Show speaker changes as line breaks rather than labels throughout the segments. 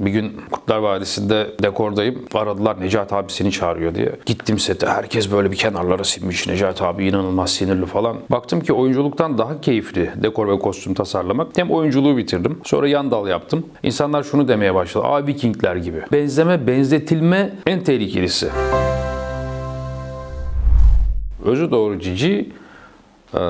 Bir gün Kurtlar Vadisi'nde dekordayım. Aradılar Necati abi seni çağırıyor diye. Gittim sete. Herkes böyle bir kenarlara sinmiş. Necati abi inanılmaz sinirli falan. Baktım ki oyunculuktan daha keyifli dekor ve kostüm tasarlamak. Hem oyunculuğu bitirdim. Sonra yan dal yaptım. İnsanlar şunu demeye başladı. Aa Vikingler gibi. Benzeme, benzetilme en tehlikelisi. Özü doğru cici eee,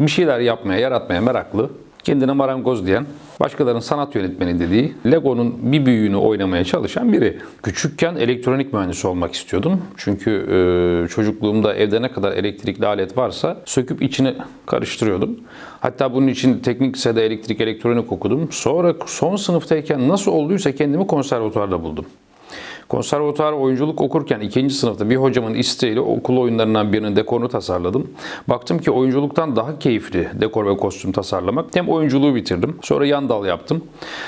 bir şeyler yapmaya, yaratmaya meraklı, kendine marangoz diyen, başkalarının sanat yönetmeni dediği, Lego'nun bir büyüğünü oynamaya çalışan biri. Küçükken elektronik mühendisi olmak istiyordum. Çünkü eee, çocukluğumda evde ne kadar elektrikli alet varsa söküp içini karıştırıyordum. Hatta bunun için teknik lisede elektrik elektronik okudum. Sonra son sınıftayken nasıl olduysa kendimi konservatuvarda buldum. Konservatuar oyunculuk okurken ikinci sınıfta bir hocamın isteğiyle okul oyunlarından birinin dekorunu tasarladım. Baktım ki oyunculuktan daha keyifli dekor ve kostüm tasarlamak. Hem oyunculuğu bitirdim. Sonra yan dal yaptım.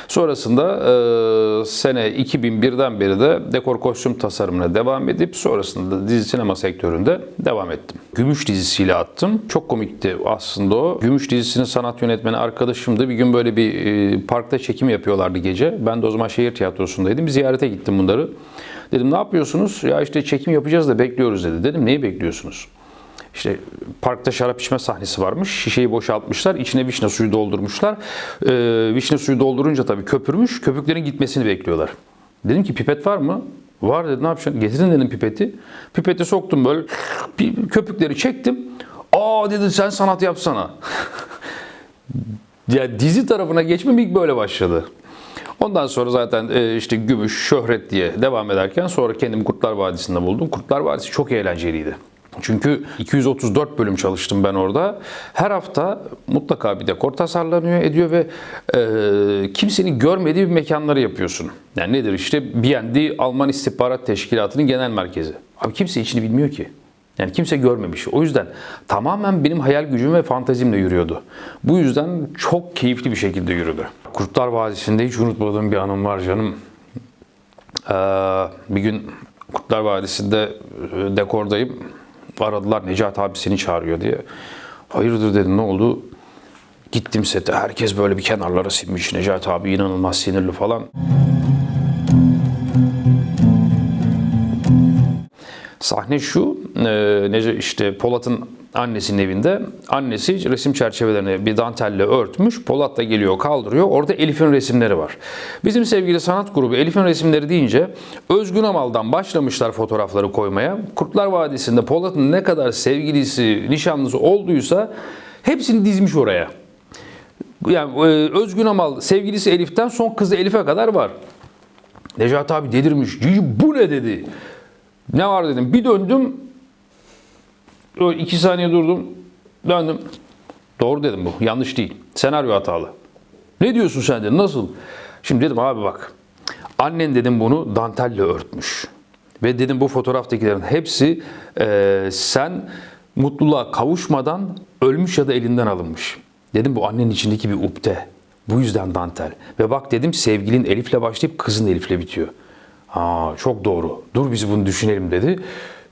Sonrasında e, sene 2001'den beri de dekor kostüm tasarımına devam edip sonrasında da dizi sinema sektöründe devam ettim. Gümüş dizisiyle attım. Çok komikti aslında o. Gümüş dizisinin sanat yönetmeni arkadaşımdı. Bir gün böyle bir e, parkta çekim yapıyorlardı gece. Ben de o zaman şehir tiyatrosundaydım. Bir ziyarete gittim bunları. Dedim ne yapıyorsunuz? Ya işte çekim yapacağız da bekliyoruz dedi. Dedim neyi bekliyorsunuz? İşte parkta şarap içme sahnesi varmış. Şişeyi boşaltmışlar. içine vişne suyu doldurmuşlar. Ee, vişne suyu doldurunca tabii köpürmüş. Köpüklerin gitmesini bekliyorlar. Dedim ki pipet var mı? Var dedi ne yapacaksın? Getirin dedim pipeti. Pipeti soktum böyle. Köpükleri çektim. Aa dedi sen sanat yapsana. ya dizi tarafına geçmem böyle başladı. Ondan sonra zaten e, işte gümüş, şöhret diye devam ederken sonra kendimi Kurtlar Vadisi'nde buldum. Kurtlar Vadisi çok eğlenceliydi. Çünkü 234 bölüm çalıştım ben orada. Her hafta mutlaka bir dekor tasarlanıyor, ediyor ve e, kimsenin görmediği bir mekanları yapıyorsun. Yani nedir işte BND Alman İstihbarat Teşkilatı'nın genel merkezi. Abi kimse içini bilmiyor ki. Yani kimse görmemiş. O yüzden tamamen benim hayal gücüm ve fantazimle yürüyordu. Bu yüzden çok keyifli bir şekilde yürüdü. Kurtlar Vadisi'nde hiç unutmadığım bir anım var canım. Ee, bir gün Kurtlar Vadisi'nde e, dekordayım. Aradılar Necati abi seni çağırıyor diye. Hayırdır dedim ne oldu? Gittim sete. Herkes böyle bir kenarlara sinmiş. Necati abi inanılmaz sinirli falan. Sahne şu, e, işte Polat'ın annesinin evinde. Annesi resim çerçevelerini bir dantelle örtmüş. Polat da geliyor kaldırıyor. Orada Elif'in resimleri var. Bizim sevgili sanat grubu Elif'in resimleri deyince Özgün Amal'dan başlamışlar fotoğrafları koymaya. Kurtlar Vadisi'nde Polat'ın ne kadar sevgilisi, nişanlısı olduysa hepsini dizmiş oraya. Yani e, Özgün Amal sevgilisi Elif'ten son kızı Elif'e kadar var. Necati abi delirmiş. Cici bu ne dedi. Ne var dedim. Bir döndüm. Böyle iki saniye durdum. Döndüm. Doğru dedim bu. Yanlış değil. Senaryo hatalı. Ne diyorsun sen dedim. Nasıl? Şimdi dedim abi bak. Annen dedim bunu dantelle örtmüş. Ve dedim bu fotoğraftakilerin hepsi eee, sen mutluluğa kavuşmadan ölmüş ya da elinden alınmış. Dedim bu annenin içindeki bir ukde. Bu yüzden dantel. Ve bak dedim sevgilin Elif'le başlayıp kızın Elif'le bitiyor. Aa çok doğru. Dur biz bunu düşünelim dedi.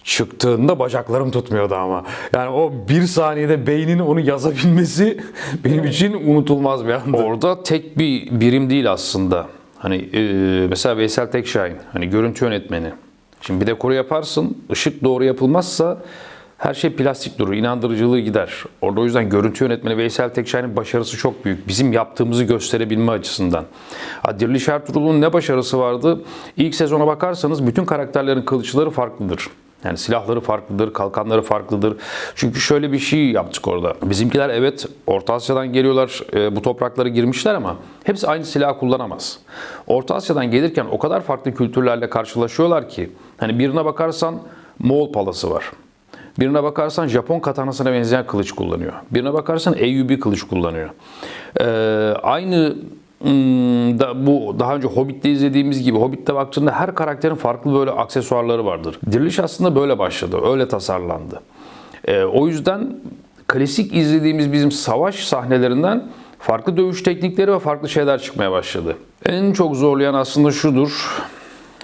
Çıktığında bacaklarım tutmuyordu ama. Yani o bir saniyede beynin onu yazabilmesi benim için unutulmaz bir andı. Orada tek bir birim değil aslında. Hani e, mesela Veysel Tekşahin hani görüntü yönetmeni. Şimdi bir dekoru yaparsın, ışık doğru yapılmazsa her şey plastik durur, inandırıcılığı gider. Orada o yüzden görüntü yönetmeni Veysel Tekşahin'in başarısı çok büyük. Bizim yaptığımızı gösterebilme açısından. Diriliş Ertuğrul'un ne başarısı vardı? İlk sezona bakarsanız bütün karakterlerin kılıçları farklıdır. Yani silahları farklıdır, kalkanları farklıdır. Çünkü şöyle bir şey yaptık orada. Bizimkiler evet Orta Asya'dan geliyorlar, e, bu topraklara girmişler ama hepsi aynı silah kullanamaz. Orta Asya'dan gelirken o kadar farklı kültürlerle karşılaşıyorlar ki hani birine bakarsan Moğol palası var. Birine bakarsan Japon katanasına benzeyen kılıç kullanıyor. Birine bakarsan Eyyubi kılıç kullanıyor. Ee, aynı hmm, da bu daha önce Hobbit'te izlediğimiz gibi Hobbit'te baktığında her karakterin farklı böyle aksesuarları vardır. Diriliş aslında böyle başladı. Öyle tasarlandı. Ee, o yüzden klasik izlediğimiz bizim savaş sahnelerinden farklı dövüş teknikleri ve farklı şeyler çıkmaya başladı. En çok zorlayan aslında şudur.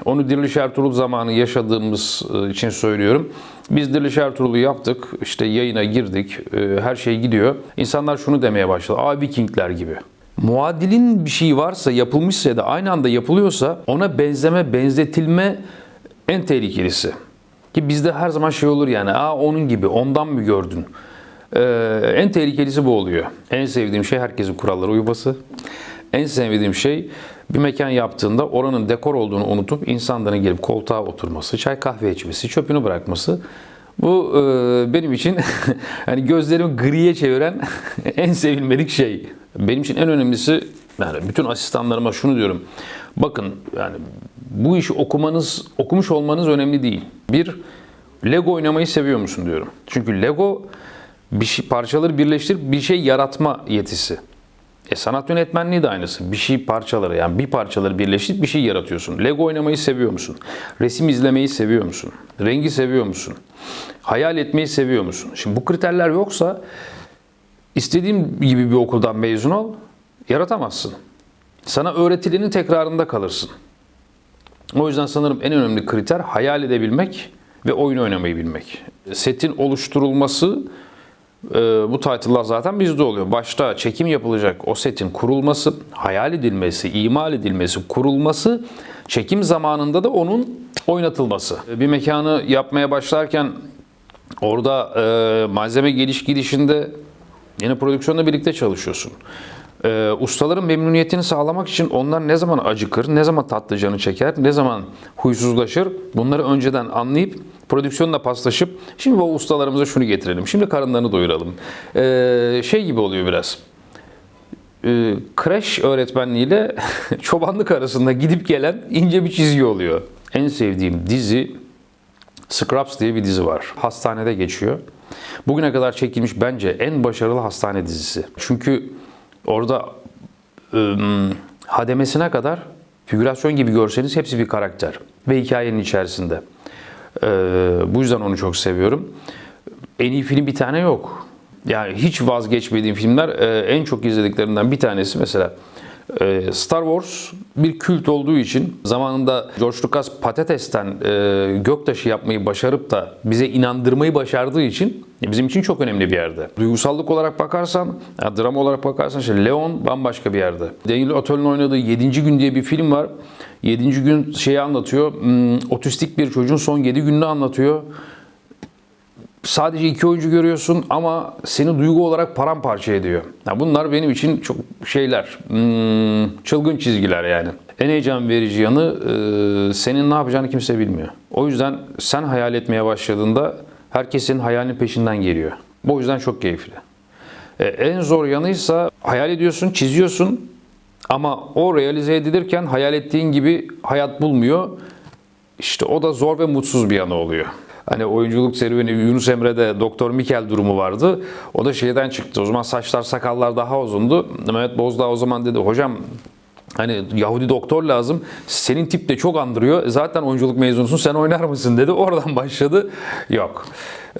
Onu Diriliş Ertuğrul zamanı yaşadığımız e, için söylüyorum. Biz Diriliş Ertuğrul'u yaptık. işte yayına girdik. e, Her şey gidiyor. İnsanlar şunu demeye başladı. Aa Vikingler gibi. Muadilin bir şey varsa, yapılmışsa ya da aynı anda yapılıyorsa ona benzeme, benzetilme en tehlikelisi. Ki bizde her zaman şey olur yani, aa onun gibi, ondan mı gördün? Ee, en tehlikelisi bu oluyor. En sevdiğim şey herkesin kurallara uyması. En sevmediğim şey bir mekan yaptığında oranın dekor olduğunu unutup insanların gelip koltuğa oturması, çay kahve içmesi, çöpünü bırakması. Bu e, benim için hani gözlerimi griye çeviren en sevilmedik şey. Benim için en önemlisi yani bütün asistanlarıma şunu diyorum. Bakın yani bu işi okumanız, okumuş olmanız önemli değil. Bir, Lego oynamayı seviyor musun diyorum. Çünkü Lego bir şey, parçaları birleştirip bir şey yaratma yetisi. E sanat yönetmenliği de aynısı. Bir şey parçaları yani bir parçaları birleştirip bir şey yaratıyorsun. Lego oynamayı seviyor musun? Resim izlemeyi seviyor musun? Rengi seviyor musun? Hayal etmeyi seviyor musun? Şimdi bu kriterler yoksa istediğin gibi bir okuldan mezun ol, yaratamazsın. Sana öğretilenin tekrarında kalırsın. O yüzden sanırım en önemli kriter hayal edebilmek ve oyun oynamayı bilmek. Setin oluşturulması e, bu title'lar zaten bizde oluyor. Başta çekim yapılacak o setin kurulması, hayal edilmesi, imal edilmesi, kurulması, çekim zamanında da onun oynatılması. Bir mekanı yapmaya başlarken orada e, malzeme geliş gidişinde yine prodüksiyonla birlikte çalışıyorsun. Ee, ustaların memnuniyetini sağlamak için onlar ne zaman acıkır, ne zaman tatlı canı çeker, ne zaman huysuzlaşır bunları önceden anlayıp prodüksiyonla paslaşıp şimdi bu ustalarımıza şunu getirelim, şimdi karınlarını doyuralım. Ee, şey gibi oluyor biraz. Ee, kreş öğretmenliğiyle çobanlık arasında gidip gelen ince bir çizgi oluyor. En sevdiğim dizi Scrubs diye bir dizi var. Hastanede geçiyor. Bugüne kadar çekilmiş bence en başarılı hastane dizisi. Çünkü orada ım, hademesine kadar figürasyon gibi görseniz hepsi bir karakter ve hikayenin içerisinde. Ee, bu yüzden onu çok seviyorum. En iyi film bir tane yok. Yani hiç vazgeçmediğim filmler en çok izlediklerimden bir tanesi mesela Star Wars bir kült olduğu için zamanında George Lucas patatesten e, göktaşı yapmayı başarıp da bize inandırmayı başardığı için bizim için çok önemli bir yerde. Duygusallık olarak bakarsan, drama olarak bakarsan işte Leon bambaşka bir yerde. Daniel Auteuil'in oynadığı 7. gün diye bir film var. 7. gün şeyi anlatıyor. Hmm, otistik bir çocuğun son 7 gününü anlatıyor sadece iki oyuncu görüyorsun ama seni duygu olarak paramparça ediyor. Ya bunlar benim için çok şeyler, hmm, çılgın çizgiler yani. En heyecan verici yanı e, senin ne yapacağını kimse bilmiyor. O yüzden sen hayal etmeye başladığında herkesin hayalinin peşinden geliyor. Bu yüzden çok keyifli. E, en zor yanıysa hayal ediyorsun, çiziyorsun ama o realize edilirken hayal ettiğin gibi hayat bulmuyor. İşte o da zor ve mutsuz bir yanı oluyor. Hani oyunculuk serüveni Yunus Emre'de Doktor Mikel durumu vardı. O da şeyden çıktı. O zaman saçlar sakallar daha uzundu. Mehmet Bozdağ o zaman dedi hocam Hani Yahudi doktor lazım. Senin tip de çok andırıyor. Zaten oyunculuk mezunusun sen oynar mısın dedi. Oradan başladı. Yok.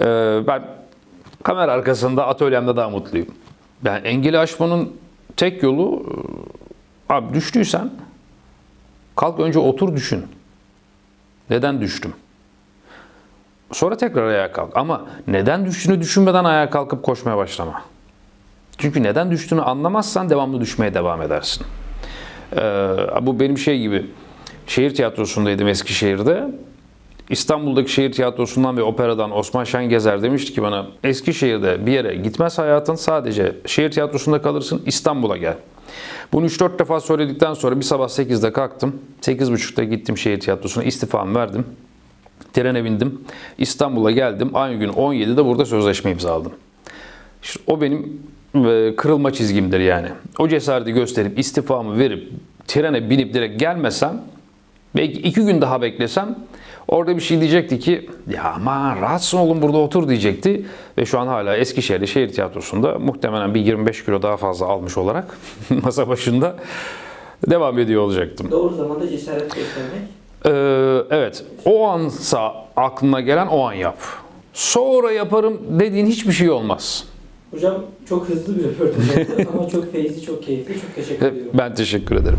Ee, ben kamera arkasında atölyemde daha mutluyum. Ben engeli aşmanın tek yolu abi düştüysen kalk önce otur düşün. Neden düştüm? Sonra tekrar ayağa kalk. Ama neden düştüğünü düşünmeden ayağa kalkıp koşmaya başlama. Çünkü neden düştüğünü anlamazsan devamlı düşmeye devam edersin. Ee, bu benim şey gibi. Şehir tiyatrosundaydım Eskişehir'de. İstanbul'daki şehir tiyatrosundan ve operadan Osman Şengezer demişti ki bana Eskişehir'de bir yere gitmez hayatın sadece şehir tiyatrosunda kalırsın İstanbul'a gel. Bunu 3-4 defa söyledikten sonra bir sabah 8'de kalktım. 8.30'da gittim şehir tiyatrosuna istifamı verdim. Trene bindim. İstanbul'a geldim. Aynı gün 17'de burada sözleşme imzaladım. İşte o benim e, kırılma çizgimdir yani. O cesareti gösterip istifamı verip trene binip direkt gelmesem belki iki gün daha beklesem orada bir şey diyecekti ki ya aman rahatsın oğlum burada otur diyecekti. Ve şu an hala Eskişehir'de şehir tiyatrosunda muhtemelen bir 25 kilo daha fazla almış olarak masa başında devam ediyor olacaktım.
Doğru zamanda cesaret göstermek.
Ee, evet. O ansa aklına gelen o an yap. Sonra yaparım dediğin hiçbir şey olmaz.
Hocam çok hızlı bir röportaj oldu ama çok feyizli, çok keyifli. Çok teşekkür ediyorum.
Ben teşekkür ederim.